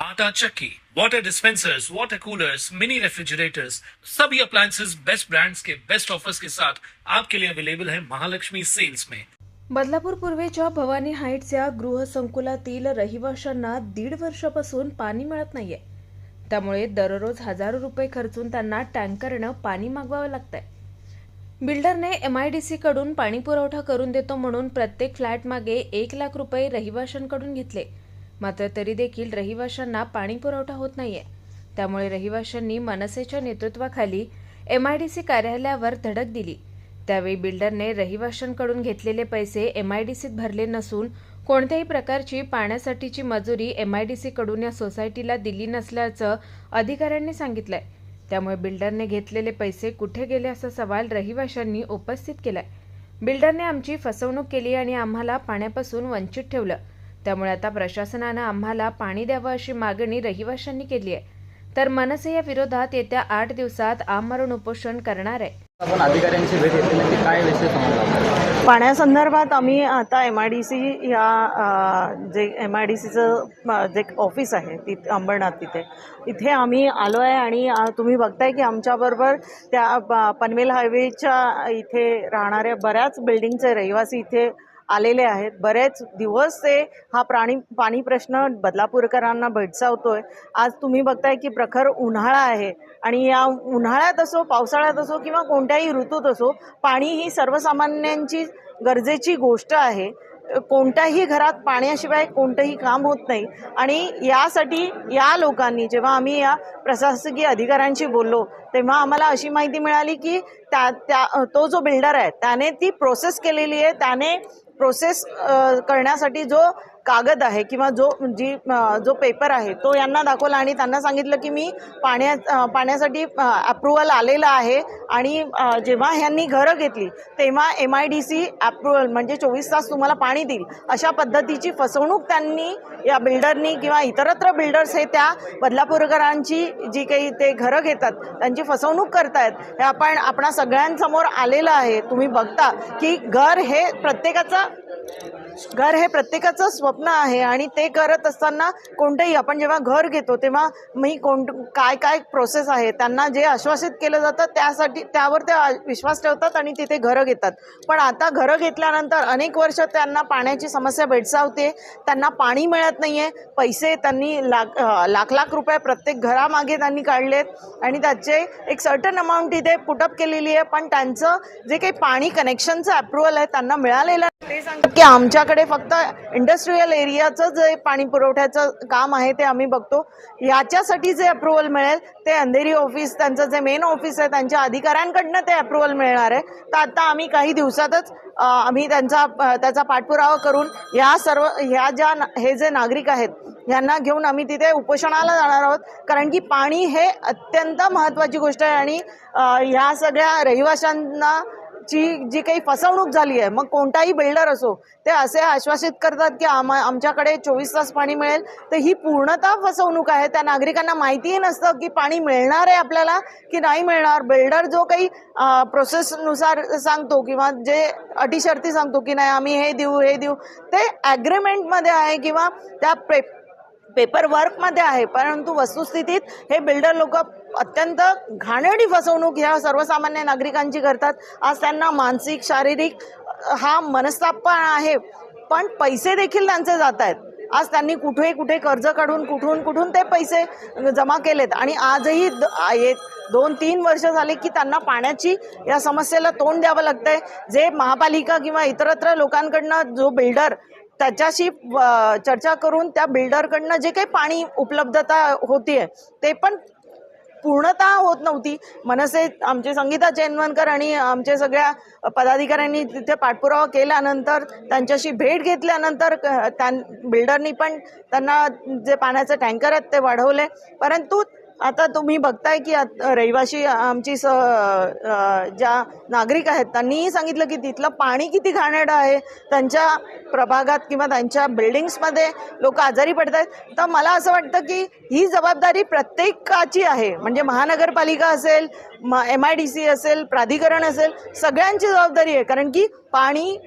आटा चक्की, water dispensers water coolers mini refrigerators सभी appliances best brands के बेस्ट ऑफर्स के साथ आपके लिए अवेलेबल है महालक्ष्मी सेल्स में। बदलापूर पूर्वेच्या भवानी हाईट्स या गृहसंकुलातील रहिवाशांना दीड वर्षापासून पाणी मिळत नाहीये. त्यामुळे दररोज हजारो रुपये खर्चून त्यांना टँकरनं पाणी मागवावं लागतंय. बिल्डरने एम आय डी सीकडून पाणी पुरवठा करून देतो म्हणून प्रत्येक फ्लॅटमागे एक लाख रुपये रहिवाशांकडून घेतले. मात्र तरी देखील रहिवाशांना पाणी पुरवठा होत नाहीये. त्यामुळे रहिवाशांनी मनसेच्या नेतृत्वाखाली एम आय डी सी कार्यालयावर धडक दिली. त्यावेळी बिल्डरने रहिवाशांकडून घेतलेले पैसे एम आय डी सीत भरले नसून कोणत्याही प्रकारची पाण्यासाठीची मजुरी एम आय डी सीकडून या सोसायटीला दिली नसल्याचं अधिकाऱ्यांनी सांगितलंय. त्यामुळे बिल्डरने घेतलेले पैसे कुठे गेले असा सवाल रहिवाशांनी उपस्थित केलाय. बिल्डरने आमची फसवणूक केली आणि आम्हाला पाण्यापासून वंचित ठेवलं. त्यामुळे आता प्रशासनानं आम्हाला पाणी द्यावं अशी मागणी रहिवाशांनी केली आहे. तर मनसे या विरोधात येत्या आठ दिवसात आमरण उपोषण करणार आहे. आपण अधिकाऱ्यांची भेट घेतली नक्की काय विषय समजला पाण्यासंदर्भात आम्ही आता एम आय डी सी या जे एम आय डी सीचं जे ऑफिस आहे तिथे अंबरनाथ तिथे इथे आम्ही आलो आहे आणि तुम्ही बघताय की आमच्याबरोबर त्या पनवेल हायवेच्या इथे राहणाऱ्या बऱ्याच बिल्डिंगचे रहिवासी इथे आलेले आहेत. बरेच दिवस ते हा प्राणी पाणी प्रश्न बदलापूरकरांना भेडसावतोय. आज तुम्ही बघताय की प्रखर उन्हाळा आहे आणि या उन्हाळ्यात असो पावसाळ्यात असो किंवा कोणत्याही ऋतूत असो पाणी ही सर्वसामान्यांची गरजेची गोष्ट आहे. कोणत्याही घरात पाण्याशिवाय कोणतंही काम होत नाही. आणि यासाठी या लोकांनी जेव्हा आम्ही या प्रशासकीय अधिकाऱ्यांशी बोललो तेव्हा आम्हाला अशी माहिती मिळाली की त्या त्या तो जो बिल्डर आहे त्याने ती प्रोसेस केलेली आहे. त्याने प्रोसेस करण्यासाठी जो कागद आहे किंवा जो जी जो पेपर आहे तो यांना दाखवला आणि त्यांना सांगितलं की मी पाण्या पाण्यासाठी अप्रुव्हल आलेलं आहे आणि जेव्हा ह्यांनी घरं घेतली तेव्हा M I D C approval म्हणजे चोवीस तास तुम्हाला पाणी देईल. अशा पद्धतीची फसवणूक त्यांनी या बिल्डरनी किंवा इतरत्र बिल्डर्स हे त्या बदलापूरकरांची जी काही ते घरं घेतात त्यांची फसवणूक करतायत. हे आपण आपणा सगळ्यांसमोर आलेलं आहे. तुम्ही बघता की घर हे प्रत्येकाचा घर हे प्रत्येकाचं स्वप्न आहे आणि ते करत असताना कोणतंही आपण जेव्हा घर घेतो तेव्हा मी कोण काय काय प्रोसेस आहे त्यांना जे आश्वासित केलं जातं त्यासाठी त्यावर ते विश्वास ठेवतात आणि तिथे घरं घेतात. पण आता घरं घेतल्यानंतर अनेक वर्ष त्यांना पाण्याची समस्या भेडसावते त्यांना पाणी मिळत नाही आहे पैसे त्यांनी लाख लाख लाख रुपये प्रत्येक घरामागे त्यांनी काढलेत आणि त्याचे एक सर्टन अमाऊंट तिथे पुटअप केलेली आहे पण त्यांचं जे काही पाणी कनेक्शनचं अप्रुव्हल आहे त्यांना मिळालेलं ते सांगतात की आमच्याकडे फक्त इंडस्ट्रीयल एरियाचं जे पाणी पुरवठ्याचं काम आहे ते आम्ही बघतो. याच्यासाठी जे अप्रुव्हल मिळेल ते अंधेरी ऑफिस त्यांचं जे मेन ऑफिस आहे त्यांच्या अधिकाऱ्यांकडनं ते अप्रुव्हल मिळणार आहे. तर आता आम्ही काही दिवसातच आम्ही त्यांचा त्याचा पाठपुरावा करून या सर्व ह्या ज्या ना- हे जे नागरिक आहेत यांना घेऊन आम्ही तिथे उपोषणाला जाणार आहोत. कारण की पाणी हे अत्यंत महत्त्वाची गोष्ट आहे आणि ह्या सगळ्या रहिवाशांना ची जी काही फसवणूक झाली आहे मग कोणताही बिल्डर असो ते असे आश्वासित करतात की आम आमच्याकडे चोवीस तास पाणी मिळेल. तर ही पूर्णतः फसवणूक आहे. त्या नागरिकांना माहितीही नसतं की पाणी मिळणार आहे आपल्याला की नाही मिळणार. बिल्डर जो काही प्रोसेसनुसार सांगतो किंवा जे अटी शर्ती सांगतो की नाही आम्ही हे देऊ हे देऊ ते ॲग्रीमेंटमध्ये आहे किंवा त्या पे पेपर वर्कमध्ये आहे. परंतु वस्तुस्थितीत हे बिल्डर लोक अत्यंत घाणेरडी फसवणूक ह्या सर्वसामान्य नागरिकांची करतात. आज त्यांना मानसिक शारीरिक हा मनस्ताप पण आहे पण पैसे देखील त्यांचे जात आहेत. आज त्यांनी कुठे कुठे कर्ज काढून कुठून कुठून ते पैसे जमा केलेत. आणि आजही द- दोन तीन वर्ष झाले की त्यांना पाण्याची या समस्येला तोंड द्यावं लागतंय. जे महापालिका किंवा इतरत्र लोकांकडनं जो बिल्डर त्याच्याशी चर्चा करून त्या बिल्डरकडनं जे काही पाणी उपलब्धता होतीये ते पण पूर्णतः होत नव्हती. मनसे आमचे संगीता चेनवनकर आणि आमचे सगळ्या पदाधिकाऱ्यांनी तिथे पाठपुरावा केल्यानंतर त्यांच्याशी भेट घेतल्यानंतर क- त्यां बिल्डरनी पण त्यांना जे पाण्याचे टँकर आहेत ते वाढवले. परंतु आता तुम्ही बघताय की रहिवाशी आमची स ज्या नागरिक आहेत त्यांनीही सांगितलं की तिथलं पाणी किती घाणेरडं आहे. त्यांच्या प्रभागात किंवा त्यांच्या बिल्डिंग्समध्ये लोक आजारी पडत आहेत तर मला असं वाटतं की ही जबाबदारी प्रत्येकाची आहे. म्हणजे महानगरपालिका असेल म एम आय डी सी असेल प्राधिकरण असेल सगळ्यांची जबाबदारी आहे. कारण की पाणी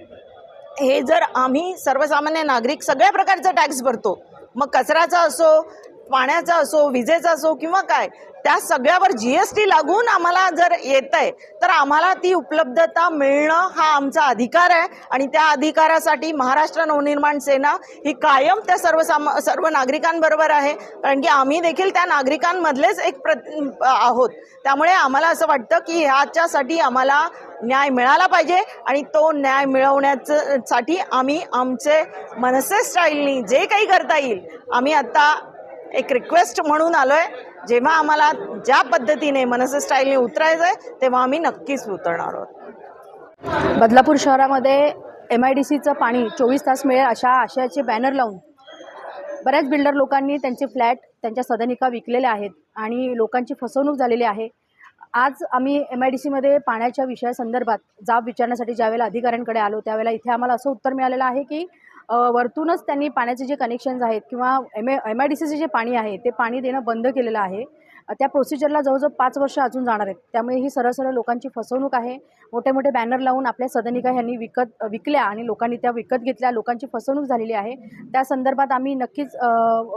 हे जर आम्ही सर्वसामान्य नागरिक सगळ्या प्रकारचा टॅक्स भरतो मग कचऱ्याचा असो पाण्याचा असो विजेचा असो किंवा काय त्या सगळ्यावर जी एस टी लागून आम्हाला जर येत आहे तर आम्हाला ती उपलब्धता मिळणं हा आमचा अधिकार आहे. आणि त्या अधिकारासाठी महाराष्ट्र नवनिर्माण सेना ही कायम त्या सर्वसाम सर्व नागरिकांबरोबर आहे. कारण की आम्ही देखील त्या नागरिकांमधलेच एक प्र आहोत. त्यामुळे आम्हाला असं वाटतं की ह्याच्यासाठी आम्हाला न्याय मिळाला पाहिजे. आणि तो न्याय मिळवण्याचं साठी आम्ही आमचे मनसे स्टाईलनी जे काही करता येईल आम्ही आता एक रिक्वेस्ट म्हणून आलोय. जेव्हा आम्हाला ज्या पद्धतीने मनसे स्टाईलने उतरायचं आहे तेव्हा आम्ही नक्कीच उतरणार आहोत. बदलापूर शहरामध्ये एम आय डी सीचं पाणी चोवीस तास मिळेल अशा आशयाचे बॅनर लावून बऱ्याच बिल्डर लोकांनी त्यांचे फ्लॅट त्यांच्या सदनिका विकलेल्या आहेत आणि लोकांची फसवणूक झालेली आहे. आज आम्ही एम आय डी सीमध्ये पाण्याच्या विषयासंदर्भात जाब विचारण्यासाठी ज्यावेळेला अधिकाऱ्यांकडे आलो त्यावेळेला इथे आम्हाला असं उत्तर मिळालेलं आहे की वरतूनच त्यांनी पाण्याचे जे कनेक्शन्स आहेत किंवा M A M I D सीचे जे पाणी आहे ते पाणी देणं बंद केलेलं आहे. त्या प्रोसिजरला जवळजवळ पाच वर्ष अजून जाणार आहेत. त्यामुळे ही सरळ सरळ लोकांची फसवणूक आहे. मोठे मोठे बॅनर लावून आपल्या सदनिका ह्यांनी विकत विकल्या आणि लोकांनी त्या विकत घेतल्या. लोकांची फसवणूक झालेली आहे. त्या संदर्भात आम्ही नक्कीच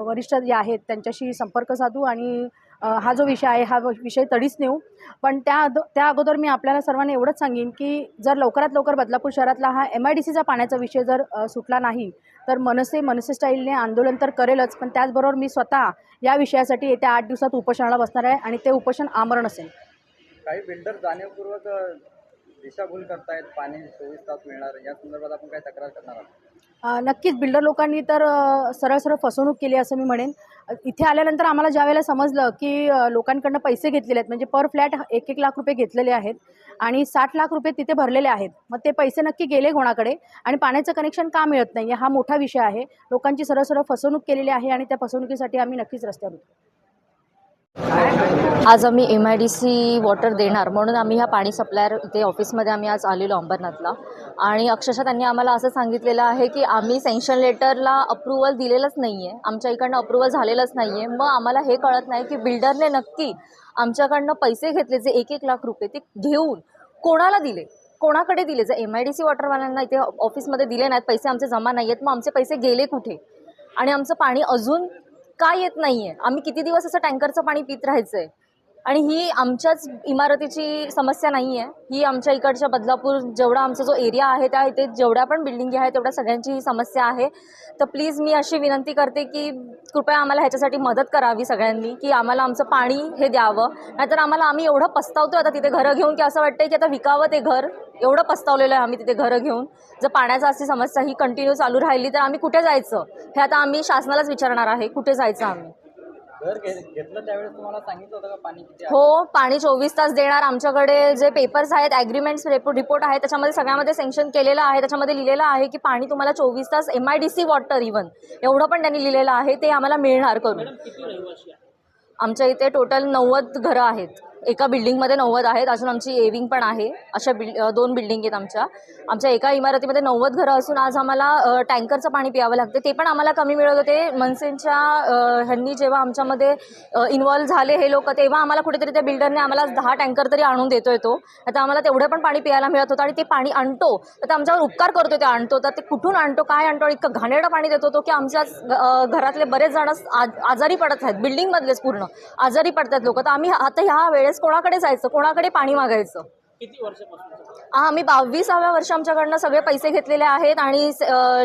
वरिष्ठ जे आहेत त्यांच्याशी संपर्क साधू आणि हा जो विषय आहे हा विषय तडीच नेऊ. पण त्या अदो त्या अगोदर मी आपल्याला सर्वांना एवढंच सांगेन की जर लवकरात लवकर बदलापूर शहरातला हा एम आय डी सीचा पाण्याचा विषय जर सुटला नाही तर मनसे मनसे स्टाईलने आंदोलन तर करेलच पण त्याचबरोबर मी स्वतः या विषयासाठी येत्या आठ दिवसात उपोषणाला बसणार आहे आणि ते उपोषण आमरण असेल. काही बिल्डर जाणीवपूर्वक दिशाभूल करतायत पाणी चोवीस तास मिळणार या संदर्भात आपण काय तक्रार करणार आहोत? नक्कीच. बिल्डर लोकांनी तर सरळ सरळ फसवणूक केली असं मी म्हणेन. इथे आल्यानंतर आम्हाला ज्या वेळेला समजलं की लोकांकडनं पैसे घेतलेले आहेत म्हणजे पर फ्लॅट एक एक लाख रुपये घेतलेले आहेत आणि साठ लाख रुपये तिथे भरलेले आहेत मग ते पैसे नक्की गेले कोणाकडे? आणि पाण्याचं कनेक्शन का मिळत नाही? हा मोठा विषय आहे. लोकांची सरळ सरळ फसवणूक केलेली आहे आणि त्या फसवणुकीसाठी आम्ही नक्कीच रस्त्यावर उतरू. आज आम्ही M I D C water देणार. म्हणून आम्ही ह्या पाणी सप्लायर इथे ऑफिसमध्ये आम्ही आज आलेलो अंबरनाथला. आणि अक्षरशः त्यांनी आम्हाला असं सांगितलेलं आहे की आम्ही सँक्शन लेटरला अप्रुव्हल दिलेलंच नाही आहे आमच्या इकडनं अप्रुव्हल झालेलंच नाही आहे मग आम्हाला हे कळत नाही की बिल्डरने नक्की आमच्याकडनं पैसे घेतले जे एक एक लाख रुपये ते घेऊन कोणाला दिले? कोणाकडे दिले? जर एम आय डी सी वॉटरवाल्यांना इथे ऑफिसमध्ये दिले नाहीत पैसे आमचे जमा नाही आहेत मग आमचे पैसे गेले कुठे? आणि आमचं पाणी अजून का येत नाही आहे आम्ही किती दिवस असं टँकरचं पाणी पित राहायचं आहे आणि ही आमच्याच इमारतीची समस्या नाही आहे ही आमच्या इकडच्या बदलापूर जेवढा आमचा जो एरिया आहे त्या इथे जेवढ्या पण बिल्डिंगी आहेत तेवढ्या सगळ्यांची ही समस्या आहे. तर प्लीज मी अशी विनंती करते की कृपया आम्हाला ह्याच्यासाठी मदत करावी सगळ्यांनी की आम्हाला आमचं पाणी हे द्यावं. नाहीतर आम्हाला आम्ही एवढं पस्तावतो आता तिथे घरं घेऊन की असं वाटतंय की आता विकावं ते घर. एवढं पस्तावलेलं आहे आम्ही तिथे घरं घेऊन. जर पाण्याचा अशी समस्या ही कंटिन्यू चालू राहिली तर आम्ही कुठे जायचं? हे आता आम्ही शासनालाच विचारणार आहे कुठे जायचं आम्ही? घर घेतलं त्यावेळेस तुम्हाला सांगितलं होतं का पाणी किती आहे? हो पाणी चोवीस तास देणार. आमच्याकडे जे पेपर्स आहेत ॲग्रीमेंट्स रिपोर्ट आहे त्याच्यामध्ये सगळ्यामध्ये सँक्शन केलेलं आहे. त्याच्यामध्ये लिहिलेलं आहे की पाणी तुम्हाला चोवीस तास M I D C water even एवढं पण त्यांनी लिहिलेलं आहे ते आम्हाला मिळणार करून. आमच्या इथे टोटल नव्वद घरं आहेत. एका बिल्डिंगमध्ये नव्वद आहेत. अजून आमची एविंग पण आहे. अशा बिल्ड दोन बिल्डिंग आहेत आमच्या. आमच्या एका इमारतीमध्ये नव्वद घरं असून आज आम्हाला टँकरचं पाणी प्यावं लागते. ते पण आम्हाला कमी मिळत होते. मनसेनच्या ह्यांनी जेव्हा आमच्यामध्ये इन्वॉल्व्ह झाले हे लोक तेव्हा आम्हाला कुठेतरी त्या बिल्डरने आम्हाला दहा टँकर तरी आणून देतोय तो. आता आम्हाला तेवढं पण पाणी प्यायला मिळत होतं आणि ते पाणी आणतो. तर आमच्यावर उपकार करतो ते आणतो. तर ते कुठून आणतो काय आणतो इतकं घाणेरडं पाणी देतो तो की आमच्याच घरातले बरेच जण आज- आजारी पडत आहेत. बिल्डिंगमधलेच पूर्ण आजारी पडतात लोक. तर आम्ही आता ह्या वेळेस कोणाकडे जायचं? कोणाकडे पाणी मागायचं? हा आम्ही बावीसाव्या वर्ष आमच्याकडनं सगळे पैसे घेतलेले आहेत आणि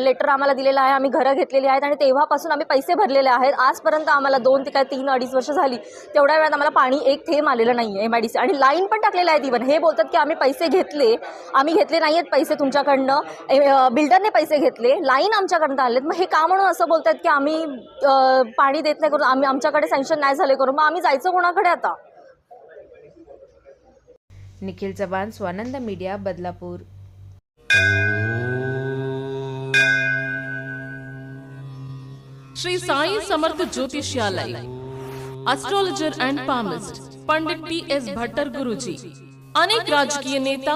लेटर आम्हाला दिलेलं आहे. आम्ही घरं घेतलेली आहेत आणि तेव्हापासून आम्ही पैसे भरलेले आहेत. आजपर्यंत आम्हाला दोन ते काय तीन अडीच वर्ष झाली. तेवढ्या वेळात आम्हाला पाणी एक थेंब आलेलं नाही आहे एम आय डी सी आणि लाईन पण टाकलेलं आहे इवन हे बोलतात की आम्ही पैसे घेतले. आम्ही घेतले नाही आहेत पैसे तुमच्याकडनं. बिल्डरने पैसे घेतले. लाईन आमच्याकडनं आलेत. मग हे का म्हणून असं बोलतात की आम्ही पाणी देत नाही करून आम्ही आमच्याकडे सँक्शन नाही झाले करून मग आम्ही जायचं कोणाकडे आता? Nikhil Chavan Swanand media, Badlapur. Shri Sai Samarth Jyotishalaya astrologer and palmist Pandit T S Bhattar Guruji, अनेक राजकीय नेता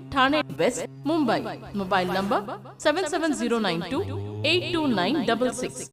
Thane West, Mumbai. Mobile number 77092